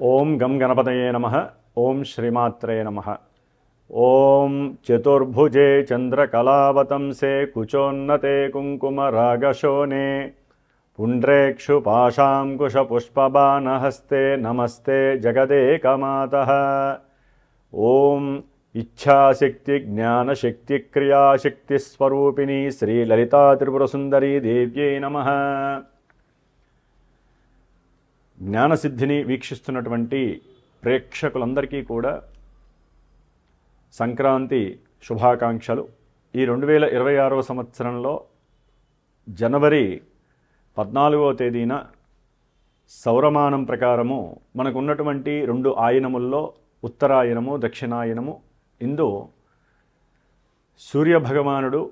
ओम गम गणपतये नमः, ओम श्रीमात्रे नमः। ॐ चतुर्भुजे चन्द्रकलावतंसे कुचोन्नते कुङ्कुमरागशोने पुण्ड्रेक्षुपाशाङ्कुशपुष्पबाणहस्ते नमस्ते जगदेकमातः। ॐ इच्छाशक्तिज्ञानशक्तिक्रियाशक्तिस्वरूपिणी श्रीललितात्रिपुरसुन्दरी देव्यै नमः। జ్ఞానసిద్ధిని వీక్షిస్తున్నటువంటి ప్రేక్షకులందరికీ కూడా సంక్రాంతి శుభాకాంక్షలు. ఈ రెండు వేల ఇరవై ఆరవ సంవత్సరంలో జనవరి పద్నాలుగవ తేదీన సౌరమానం ప్రకారము మనకున్నటువంటి రెండు ఆయనముల్లో ఉత్తరాయనము దక్షిణాయనము. ఇందు సూర్యభగవానుడు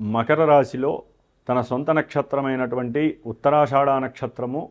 మకర రాశిలో తన సొంత నక్షత్రమైనటువంటి ఉత్తరాషాఢ నక్షత్రము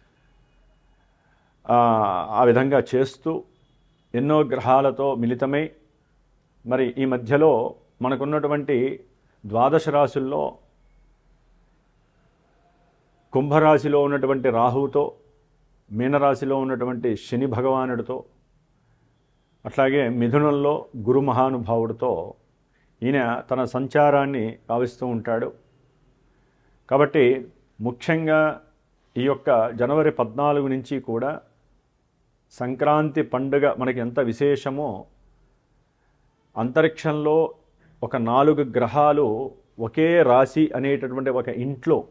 ఆ, విధంగా చేస్తూ ఎన్నో గ్రహాలతో మిళితమై మరి ఈ మధ్యలో మనకున్నటువంటి ద్వాదశ రాశుల్లో కుంభరాశిలో ఉన్నటువంటి రాహువుతో మీనరాశిలో ఉన్నటువంటి శని భగవానుడితో అట్లాగే మిథునంలో గురు మహానుభావుడితో ఈయన తన సంచారాన్ని కావిస్తూ ఉంటాడు. కాబట్టి ముఖ్యంగా ఈ యొక్క జనవరి పద్నాలుగు నుంచి కూడా సంక్రాంతి పండుగ మనకి ఎంత విశేషమో అంతరిక్షంలో ఒక నాలుగు గ్రహాలు ఒకే రాశి అనేటటువంటి ఒక ఇంట్లో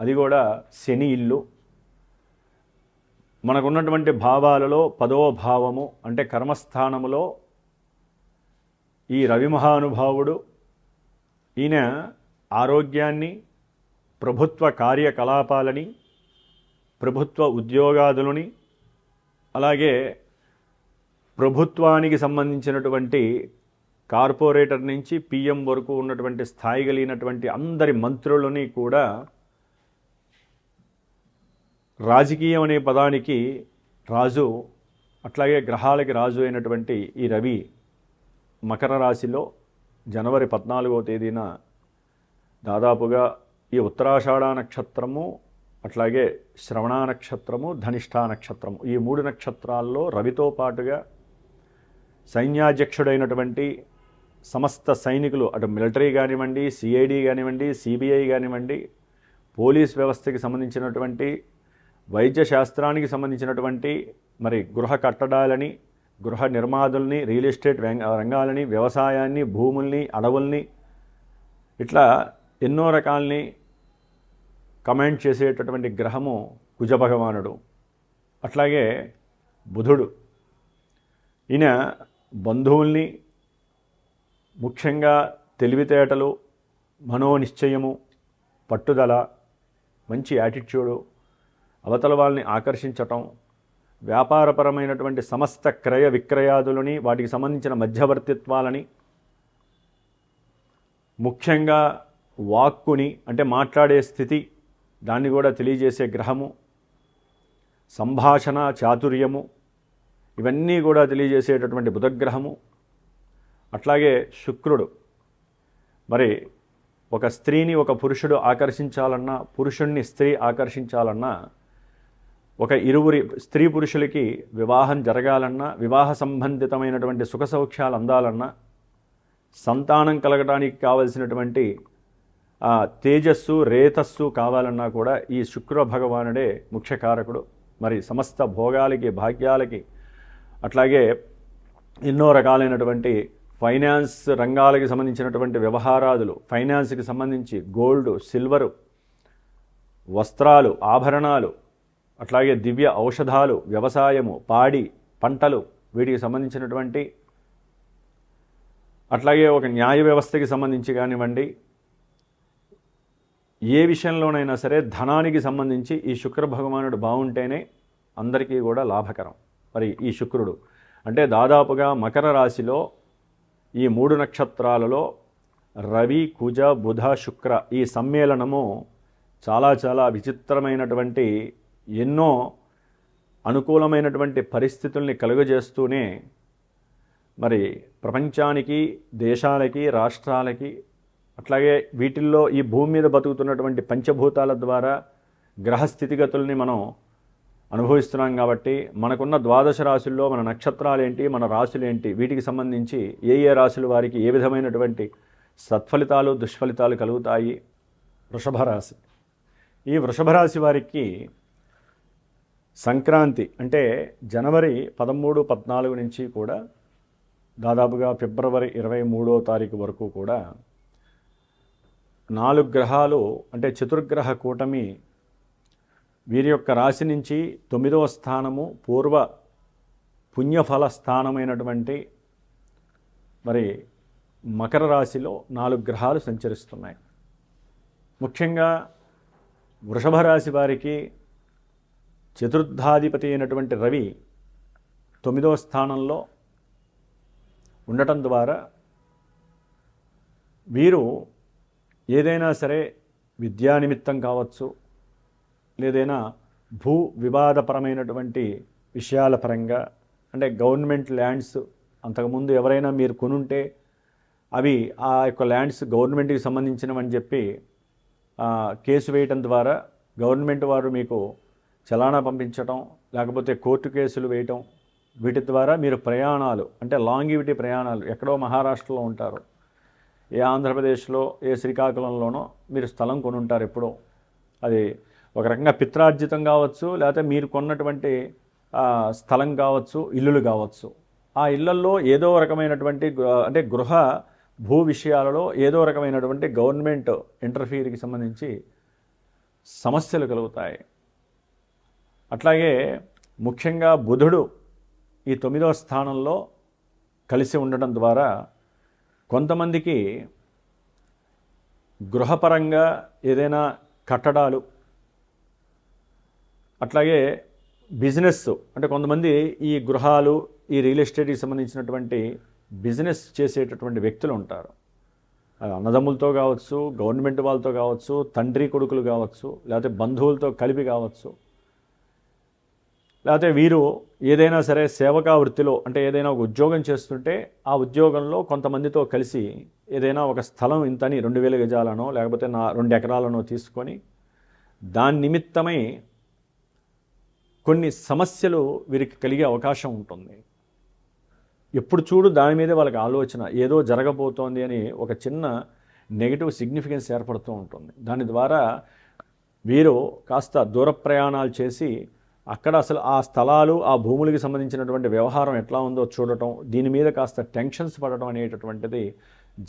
అది కూడా శని ఇల్లు. మనకున్నటువంటి భావాలలో పదో భావము అంటే కర్మస్థానములో ఈ రవి మహానుభావుడు ఈయన ఆరోగ్యాన్ని ప్రభుత్వ కార్యకలాపాలని ప్రభుత్వ ఉద్యోగాదులని అలాగే ప్రభుత్వానికి సంబంధించినటువంటి కార్పొరేటర్ నుంచి పిఎం వరకు ఉన్నటువంటి స్థాయి కలిగినటువంటి అందరి మంత్రులని కూడా రాజకీయం అనే పదానికి రాజు అట్లాగే గ్రహాలకి రాజు అయినటువంటి ఈ రవి మకర రాశిలో జనవరి పద్నాలుగో తేదీన దాదాపుగా ఈ ఉత్తరాషాఢ నక్షత్రము అట్లాగే శ్రవణ నక్షత్రము ధనిష్ఠా నక్షత్రము. ఈ మూడు నక్షత్రాల్లో రవితో పాటుగా సైన్యాధ్యక్షుడైనటువంటి సమస్త సైనికులు అటు మిలిటరీ కానివ్వండి సిఐడి కానివ్వండి సిబిఐ కానివ్వండి పోలీస్ వ్యవస్థకి సంబంధించినటువంటి వైద్య శాస్త్రానికి సంబంధించినటువంటి మరి గృహ కట్టడాలని గృహ నిర్మాదుల్ని రియల్ ఎస్టేట్ రంగాలని వ్యవసాయాన్ని భూముల్ని అడవుల్ని ఇట్లా ఎన్నో రకాలని కమాండ్ చేసేటటువంటి గ్రహము కుజభగవానుడు. అట్లాగే బుధుడు. ఈయన బంధువుల్ని ముఖ్యంగా తెలివితేటలు మనోనిశ్చయము పట్టుదల మంచి యాటిట్యూడు అవతల వాళ్ళని ఆకర్షించటం వ్యాపారపరమైనటువంటి సమస్త క్రయ విక్రయాదులని వాటికి సంబంధించిన మధ్యవర్తిత్వాలని ముఖ్యంగా వాక్కుని అంటే మాట్లాడే స్థితి దాన్ని కూడా తెలియజేసే గ్రహము సంభాషణ చాతుర్యము ఇవన్నీ కూడా తెలియజేసేటటువంటి బుధగ్రహము అట్లాగే శుక్రుడు. మరి ఒక స్త్రీని ఒక పురుషుడు ఆకర్షించాలన్నా పురుషుణ్ణి స్త్రీ ఆకర్షించాలన్నా ఒక ఇరువురి స్త్రీ పురుషులకి వివాహం జరగాలన్నా వివాహ సంబంధితమైనటువంటి సుఖ సౌఖ్యాలు అందాలన్నా సంతానం కలగడానికి కావలసినటువంటి తేజస్సు రేతస్సు కావాలన్నా కూడా ఈ శుక్ర భగవానుడే ముఖ్య కారకుడు మరి సమస్త భోగాలకి భాగ్యాలకి అట్లాగే ఎన్నో రకాలైనటువంటి ఫైనాన్స్ రంగాలకి సంబంధించినటువంటి వ్యవహారాదులు ఫైనాన్స్కి సంబంధించి గోల్డ్ సిల్వరు వస్త్రాలు ఆభరణాలు అట్లాగే దివ్య ఔషధాలు వ్యవసాయము పాడి పంటలు వీటికి సంబంధించినటువంటి అట్లాగే ఒక న్యాయ వ్యవస్థకి సంబంధించి కానివ్వండి ఏ విషయంలోనైనా సరే ధనానికి సంబంధించి ఈ శుక్ర భగవానుడు బాగుంటేనే అందరికీ కూడా లాభకరం. మరి ఈ శుక్రుడు అంటే దాదాపుగా మకర రాశిలో ఈ మూడు నక్షత్రాలలో రవి కుజ బుధ శుక్ర ఈ సమ్మేళనము చాలా చాలా విచిత్రమైనటువంటి ఎన్నో అనుకూలమైనటువంటి పరిస్థితుల్ని కలుగజేస్తూనే మరి ప్రపంచానికి దేశాలకి రాష్ట్రాలకి అట్లాగే వీటిల్లో ఈ భూమి మీద బతుకుతున్నటువంటి పంచభూతాల ద్వారా గ్రహ స్థితిగతుల్ని మనం అనుభవిస్తున్నాం కాబట్టి మనకున్న ద్వాదశ రాశుల్లో మన నక్షత్రాలు ఏంటి మన రాశులు ఏంటి వీటికి సంబంధించి ఏ ఏ రాశుల వారికి ఏ విధమైనటువంటి సత్ఫలితాలు దుష్ఫలితాలు కలుగుతాయి? వృషభ రాశి. ఈ వృషభ రాశి వారికి సంక్రాంతి అంటే జనవరి పదమూడు పద్నాలుగు నుంచి కూడా దాదాపుగా ఫిబ్రవరి ఇరవై మూడో తారీఖు వరకు కూడా నాలుగు గ్రహాలు అంటే చతుర్గ్రహ కూటమి వీరి యొక్క రాశి నుంచి తొమ్మిదవ స్థానము పూర్వ పుణ్యఫల స్థానమైనటువంటి మరి మకర రాశిలో నాలుగు గ్రహాలు సంచరిస్తున్నాయి. ముఖ్యంగా వృషభ రాశి వారికి చతుర్థాధిపతి అయినటువంటి రవి తొమ్మిదవ స్థానంలో ఉండటం ద్వారా వీరు ఏదైనా సరే విద్యా నిమిత్తం కావచ్చు లేదైనా భూ వివాదపరమైనటువంటి విషయాల పరంగా అంటే గవర్నమెంట్ ల్యాండ్స్ అంతకుముందు ఎవరైనా మీరు కొనుంటే అవి ఆ యొక్క ల్యాండ్స్ గవర్నమెంట్కి సంబంధించినవని చెప్పి కేసు వేయటం ద్వారా గవర్నమెంట్ వారు మీకు చలానా పంపించటం లేకపోతే కోర్టు కేసులు వేయటం వీటి ద్వారా మీరు ప్రయాణాలు అంటే లాంగివిటీ ప్రయాణాలు ఎక్కడో మహారాష్ట్రలో ఉంటారు. ఏ ఆంధ్రప్రదేశ్లో ఏ శ్రీకాకుళంలోనో మీరు స్థలం కొని ఉంటారు ఎప్పుడో. అది ఒక రకంగా పిత్రార్జితం కావచ్చు లేకపోతే మీరు కొన్నటువంటి స్థలం కావచ్చు ఇల్లులు కావచ్చు. ఆ ఇళ్ళల్లో ఏదో రకమైనటువంటి అంటే గృహ భూ విషయాలలో ఏదో రకమైనటువంటి గవర్నమెంట్ ఇంటర్ఫీర్కి సంబంధించి సమస్యలు కలుగుతాయి. అట్లాగే ముఖ్యంగా బుధుడు ఈ తొమ్మిదవ స్థానంలో కలిసి ఉండడం ద్వారా కొంతమందికి గృహపరంగా ఏదైనా కట్టడాలు అట్లాగే బిజినెస్ అంటే కొంతమంది ఈ గృహాలు ఈ రియల్ ఎస్టేట్కి సంబంధించినటువంటి బిజినెస్ చేసేటటువంటి వ్యక్తులు ఉంటారు. అది అన్నదమ్ములతో కావచ్చు గవర్నమెంట్ వాళ్ళతో కావచ్చు తండ్రి కొడుకులు కావచ్చు లేకపోతే బంధువులతో కలిపి కావచ్చు. లేకపోతే వీరు ఏదైనా సరే సేవకా వృత్తిలో అంటే ఏదైనా ఒక ఉద్యోగం చేస్తుంటే ఆ ఉద్యోగంలో కొంతమందితో కలిసి ఏదైనా ఒక స్థలం ఇంతని రెండు వేల గజాలనో లేకపోతే నా రెండు ఎకరాలనో తీసుకొని దాని నిమిత్తమై కొన్ని సమస్యలు వీరికి కలిగే అవకాశం ఉంటుంది. ఎప్పుడు చూడు దాని మీదే వాళ్ళకి ఆలోచన ఏదో జరగబోతోంది అని ఒక చిన్న నెగిటివ్ సిగ్నిఫికెన్స్ ఏర్పడుతూ ఉంటుంది. దాని ద్వారా వీరు కాస్త దూర ప్రయాణాలు చేసి అక్కడ అసలు ఆ స్థలాలు ఆ భూములకి సంబంధించినటువంటి వ్యవహారం ఎట్లా ఉందో చూడటం దీని మీద కాస్త టెన్షన్స్ పడటం అనేటటువంటిది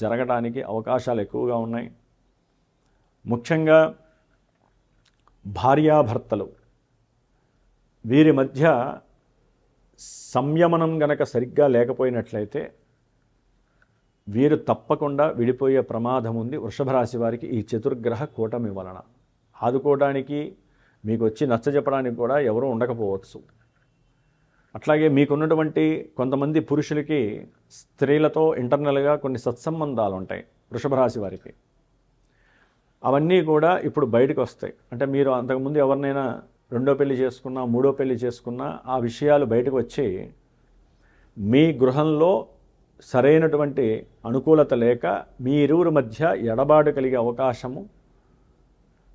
జరగడానికి అవకాశాలు ఎక్కువగా ఉన్నాయి. ముఖ్యంగా భార్యాభర్తలు వీరి మధ్య సంయమనం గనక సరిగ్గా లేకపోయినట్లయితే వీరు తప్పకుండా విడిపోయే ప్రమాదం ఉంది. వృషభ రాశి వారికి ఈ చతుర్గ్రహ కూటమి వలన ఆదుకోవడానికి మీకు వచ్చి నచ్చజెప్పడానికి కూడా ఎవరూ ఉండకపోవచ్చు. అట్లాగే మీకున్నటువంటి కొంతమంది పురుషులకి స్త్రీలతో ఇంటర్నల్గా కొన్ని సత్సంబంధాలు ఉంటాయి వృషభ రాశి వారికి. అవన్నీ కూడా ఇప్పుడు బయటకు వస్తాయి అంటే మీరు అంతకుముందు ఎవరినైనా రెండో పెళ్ళి చేసుకున్నా మూడో పెళ్ళి చేసుకున్నా ఆ విషయాలు బయటకు వచ్చి మీ గృహంలో సరైనటువంటి అనుకూలత లేక మీ ఇరువురి మధ్య ఎడబాటు కలిగే అవకాశము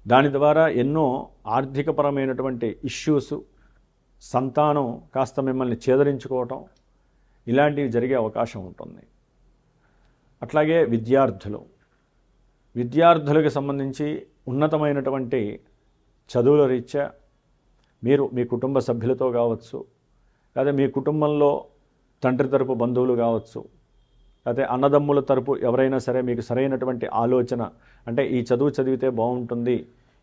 దాని ద్వారా ఎన్నో ఆర్థికపరమైనటువంటి ఇష్యూస్ సంతానం కాస్త మిమ్మల్ని చేదరించుకోవటం ఇలాంటివి జరిగే అవకాశం ఉంటుంది. అట్లాగే విద్యార్థులు. విద్యార్థులకు సంబంధించి ఉన్నతమైనటువంటి చదువుల రీత్యా మీరు మీ కుటుంబ సభ్యులతో కావచ్చు లేదా మీ కుటుంబంలో తండ్రి తరపు బంధువులు కావచ్చు లేకపోతే అన్నదమ్ముల తరపు ఎవరైనా సరే మీకు సరైనటువంటి ఆలోచన అంటే ఈ చదువు చదివితే బాగుంటుంది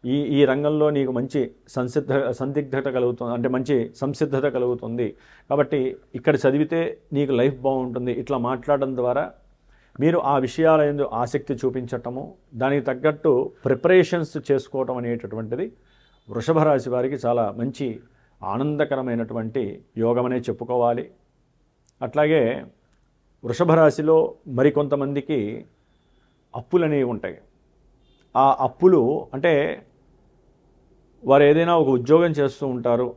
ఈ ఈ రంగంలో నీకు మంచి సంసిద్ధ సందిగ్ధత కలుగుతుంది అంటే మంచి సంసిద్ధత కలుగుతుంది. కాబట్టి ఇక్కడ చదివితే నీకు లైఫ్ బాగుంటుంది. ఇట్లా మాట్లాడడం ద్వారా మీరు ఆ విషయాల ఎందు ఆసక్తి చూపించటము దానికి తగ్గట్టు ప్రిపరేషన్స్ చేసుకోవటం అనేటటువంటిది వృషభ రాశి వారికి చాలా మంచి ఆనందకరమైనటువంటి యోగమనే చెప్పుకోవాలి. అట్లాగే వృషభ రాశిలో మరికొంతమందికి అప్పులు అనేవి ఉంటాయి. ఆ అప్పులు అంటే వారు ఏదైనా ఒక ఉద్యోగం చేస్తూ ఉంటారు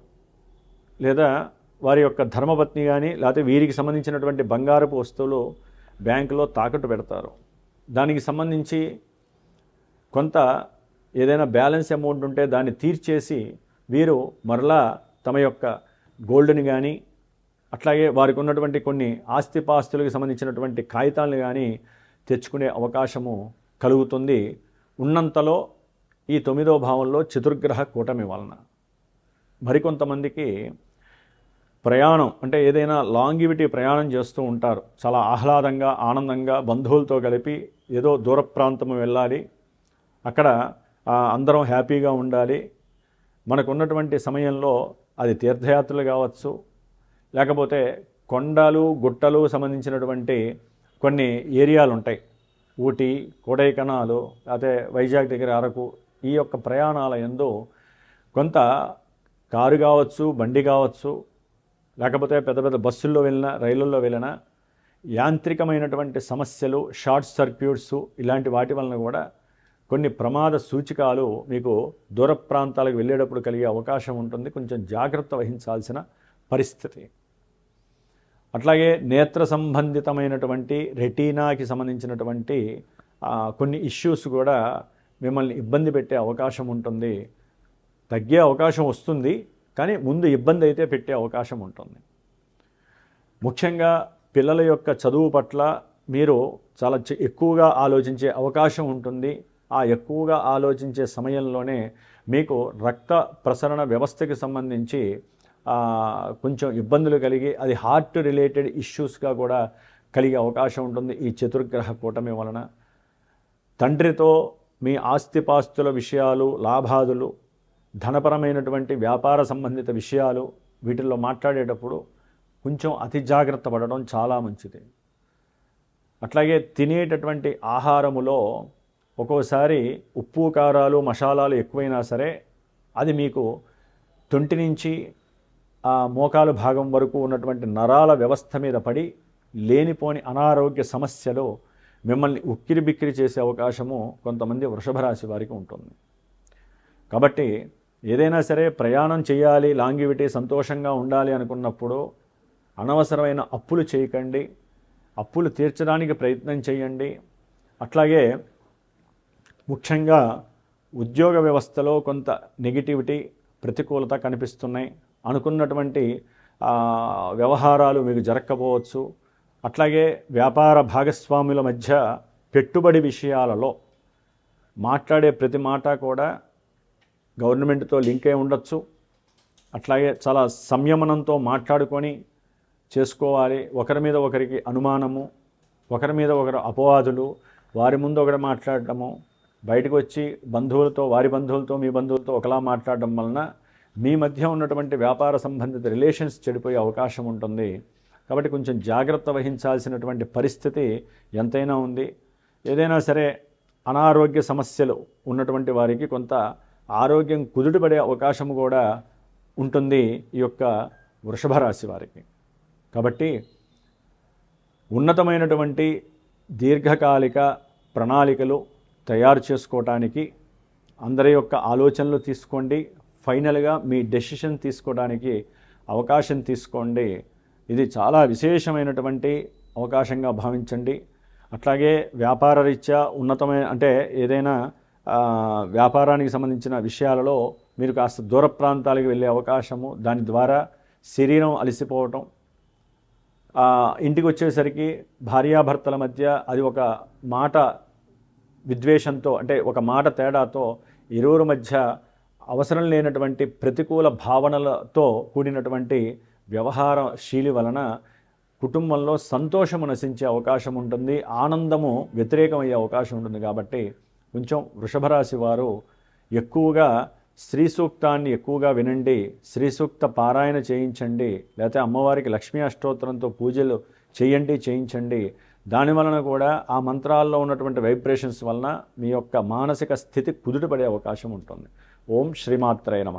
లేదా వారి యొక్క ధర్మపత్ని కానీ లేకపోతే వీరికి సంబంధించినటువంటి బంగారపు వస్తువులు బ్యాంకులో తాకట్టు పెడతారు. దానికి సంబంధించి కొంత ఏదైనా బ్యాలెన్స్ అమౌంట్ ఉంటే దాన్ని తీర్చేసి వీరు మరలా తమ యొక్క గోల్డ్ని కానీ అట్లాగే వారికి ఉన్నటువంటి కొన్ని ఆస్తిపాస్తులకు సంబంధించినటువంటి కాగితాలను కానీ తెచ్చుకునే అవకాశము కలుగుతుంది. ఉన్నంతలో ఈ తొమ్మిదో భావంలో చతుర్గ్రహ కూటమి వలన. మరికొంతమందికి ప్రయాణం అంటే ఏదైనా లాంగివిటీ ప్రయాణం చేస్తూ ఉంటారు. చాలా ఆహ్లాదంగా ఆనందంగా బంధువులతో కలిపి ఏదో దూర ప్రాంతం వెళ్ళాలి. అక్కడ అందరం హ్యాపీగా ఉండాలి. మనకున్నటువంటి సమయంలో అది తీర్థయాత్రలు కావచ్చు లేకపోతే కొండలు గుట్టలు సంబంధించినటువంటి కొన్ని ఏరియాలు ఉంటాయి ఊటీ కొడైకనాలు లేకపోతే వైజాగ్ దగ్గర అరకు ఈ యొక్క ప్రయాణాల ఎందు కొంత కారు కావచ్చు బండి కావచ్చు లేకపోతే పెద్ద పెద్ద బస్సుల్లో వెళ్ళినా రైళ్ళల్లో వెళ్ళినా యాంత్రికమైనటువంటి సమస్యలు షార్ట్ సర్క్యూట్స్ ఇలాంటి వాటి వలన కూడా కొన్ని ప్రమాద సూచికాలు మీకు దూర ప్రాంతాలకు వెళ్ళేటప్పుడు కలిగే అవకాశం ఉంటుంది. కొంచెం జాగ్రత్త వహించాల్సిన పరిస్థితి. అట్లాగే నేత్ర సంబంధితమైనటువంటి రెటీనాకి సంబంధించినటువంటి కొన్ని ఇష్యూస్ కూడా మిమ్మల్ని ఇబ్బంది పెట్టే అవకాశం ఉంటుంది. తగ్గే అవకాశం వస్తుంది కానీ ముందు ఇబ్బంది అయితే పెట్టే అవకాశం ఉంటుంది. ముఖ్యంగా పిల్లల యొక్క చదువు పట్ల మీరు చాలా ఎక్కువగా ఆలోచించే అవకాశం ఉంటుంది. ఆ ఎక్కువగా ఆలోచించే సమయంలోనే మీకు రక్త ప్రసరణ వ్యవస్థకి సంబంధించి కొంచెం ఇబ్బందులు కలిగి అది హార్ట్ రిలేటెడ్ ఇష్యూస్గా కూడా కలిగే అవకాశం ఉంటుంది ఈ చతుర్గ్రహ కూటమి వలన. తండ్రితో మీ ఆస్తిపాస్తుల విషయాలు లాభాదులు ధనపరమైనటువంటి వ్యాపార సంబంధిత విషయాలు వీటిల్లో మాట్లాడేటప్పుడు కొంచెం అతి జాగ్రత్త పడడం చాలా మంచిది. అట్లాగే తినేటటువంటి ఆహారములో ఒక్కోసారి ఉప్పు కారాలు మసాలాలు ఎక్కువైనా సరే అది మీకు తొంటి నుంచి ఆ మోకాలు భాగం వరకు ఉన్నటువంటి నరాల వ్యవస్థ మీద పడి లేనిపోని అనారోగ్య సమస్యలో మిమ్మల్ని ఉక్కిరి బిక్కిరి చేసే అవకాశము కొంతమంది వృషభరాశి వారికి ఉంటుంది. కాబట్టి ఏదైనా సరే ప్రయాణం చేయాలి లాంగివిటీ సంతోషంగా ఉండాలి అనుకున్నప్పుడు అనవసరమైన అప్పులు చేయకండి అప్పులు తీర్చడానికి ప్రయత్నం చేయండి. అట్లాగే ముఖ్యంగా ఉద్యోగ వ్యవస్థలో కొంత నెగిటివిటీ ప్రతికూలత కనిపిస్తున్నాయి. అనుకున్నటువంటి వ్యవహారాలు మీకు జరగకపోవచ్చు అట్లాగే వ్యాపార భాగస్వాముల మధ్య పెట్టుబడి విషయాలలో మాట్లాడే ప్రతి మాట కూడా గవర్నమెంట్తో లింక్ అయి ఉండొచ్చు. అట్లాగే చాలా సంయమనంతో మాట్లాడుకొని చేసుకోవాలి. ఒకరి మీద ఒకరికి అనుమానము ఒకరి మీద ఒకరు అపవాదులు వారి ముందు ఒకటి మాట్లాడటము బయటకు వచ్చి బంధువులతో వారి బంధువులతో మీ బంధువులతో ఒకలా మాట్లాడడం వలన మీ మధ్య ఉన్నటువంటి వ్యాపార సంబంధిత రిలేషన్స్ చెడిపోయే అవకాశం ఉంటుంది. కాబట్టి కొంచెం జాగ్రత్త వహించాల్సినటువంటి పరిస్థితి ఎంతైనా ఉంది. ఏదైనా సరే అనారోగ్య సమస్యలు ఉన్నటువంటి వారికి కొంత ఆరోగ్యం కుదుటపడే అవకాశం కూడా ఉంటుంది ఈ యొక్క వృషభ రాశి వారికి. కాబట్టి ఉన్నతమైనటువంటి దీర్ఘకాలిక ప్రణాళికలు తయారు చేసుకోవటానికి అందరి యొక్క ఆలోచనలు తీసుకోండి. ఫైనల్గా మీ డెసిషన్ తీసుకోవడానికి అవకాశం తీసుకోండి. ఇది చాలా విశేషమైనటువంటి అవకాశంగా భావించండి. అట్లాగే వ్యాపార రీత్యా ఉన్నతమైన అంటే ఏదైనా వ్యాపారానికి సంబంధించిన విషయాలలో మీరు కాస్త దూర ప్రాంతాలకు వెళ్ళే అవకాశము దాని ద్వారా శరీరం అలసిపోవటం ఇంటికి వచ్చేసరికి భార్యాభర్తల మధ్య అది ఒక మాట విద్వేషంతో అంటే ఒక మాట తేడాతో ఇరువురు మధ్య అవసరం లేనటువంటి ప్రతికూల భావనలతో కూడినటువంటి వ్యవహార శీలి వలన కుటుంబంలో సంతోషము నశించే అవకాశం ఉంటుంది ఆనందము వ్యతిరేకమయ్యే అవకాశం ఉంటుంది కాబట్టి కొంచెం వృషభరాశి వారు ఎక్కువగా శ్రీ సూక్తాన్ని ఎక్కువగా వినండి శ్రీ సూక్త పారాయణ చేయించండి లేకపోతే అమ్మవారికి లక్ష్మీ అష్టోత్తరంతో పూజలు చేయండి చేయించండి. దాని వలన కూడా ఆ మంత్రాల్లో ఉన్నటువంటి వైబ్రేషన్స్ వలన మీ యొక్క మానసిక స్థితి కుదుటపడే అవకాశం ఉంటుంది. ఓం శ్రీమాత్రయ నమ.